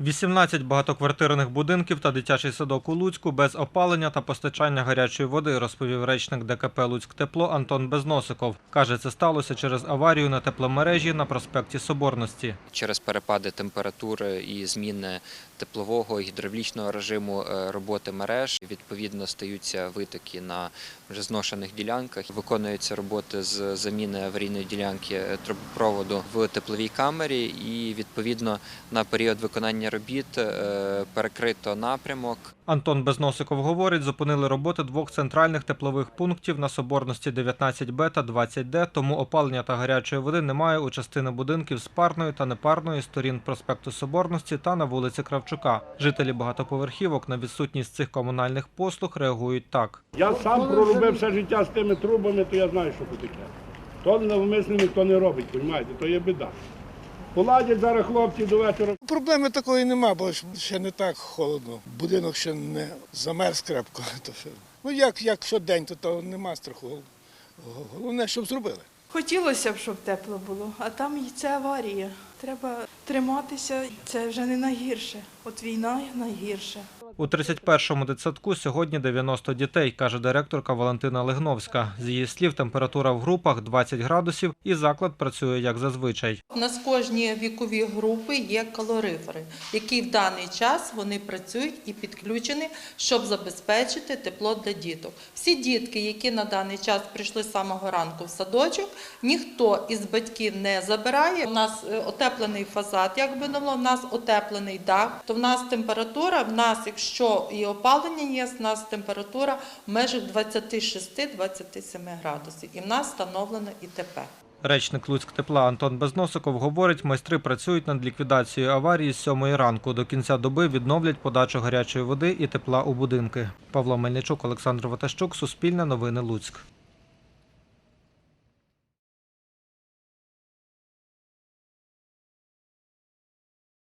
18 багатоквартирних будинків та дитячий садок у Луцьку без опалення та постачання гарячої води, розповів речник ДКП «Луцьктепло» Антон Безносиков. Каже, це сталося через аварію на тепломережі на проспекті Соборності. Через перепади температури і зміни теплового гідравлічного режиму е, роботи мереж відповідно стаються витоки на вже зношених ділянках. Виконуються роботи з заміни аварійної ділянки е, трубопроводу в тепловій камері, і відповідно на період виконання робіт е, перекрито напрямок. Антон Безносиков говорить, зупинили роботи двох центральних теплових пунктів на Соборності 19Б та 20Д, тому опалення та гарячої води немає у частини будинків з парної та непарної сторін проспекту Соборності та на вулиці Кравчука. Жителі багатоповерхівок на відсутність цих комунальних послуг реагують так. Я сам проробив все життя з тими трубами, то я знаю, що це таке. То навмисно ніхто не робить, розумієте, то є біда. Поладять зараз хлопці до вечора. Проблеми такої нема, бо ж ще не так холодно. Будинок ще не замерз крепко. Ну як, як щодень, то, то нема страху. Головне, щоб зробили. Хотілося б, щоб тепло було, а там і це аварія. Треба триматися. Це вже не найгірше. От війна найгірше. У 31-му дитсадку сьогодні 90 дітей, каже директорка Валентина Лигновська. З її слів, температура в групах 20 градусів і заклад працює як зазвичай. У нас в кожній віковій групи є калорифери, які в даний час вони працюють і підключені, щоб забезпечити тепло для діток. Всі дітки, які на даний час прийшли з самого ранку в садочок, ніхто із батьків не забирає. У нас е, отеплений фасад, як би в нас отеплений дах. То в нас температура, в нас, якщо і опалення є, в нас температура в межах 26-27 градусів. І в нас встановлено ІТП. Речник Луцьктепла Антон Безносиков говорить, майстри працюють над ліквідацією аварії з 7 ранку. До кінця доби відновлять подачу гарячої води і тепла у будинки. Павло Мельничук, Олександр Ватащук, Суспільне новини Луцьк.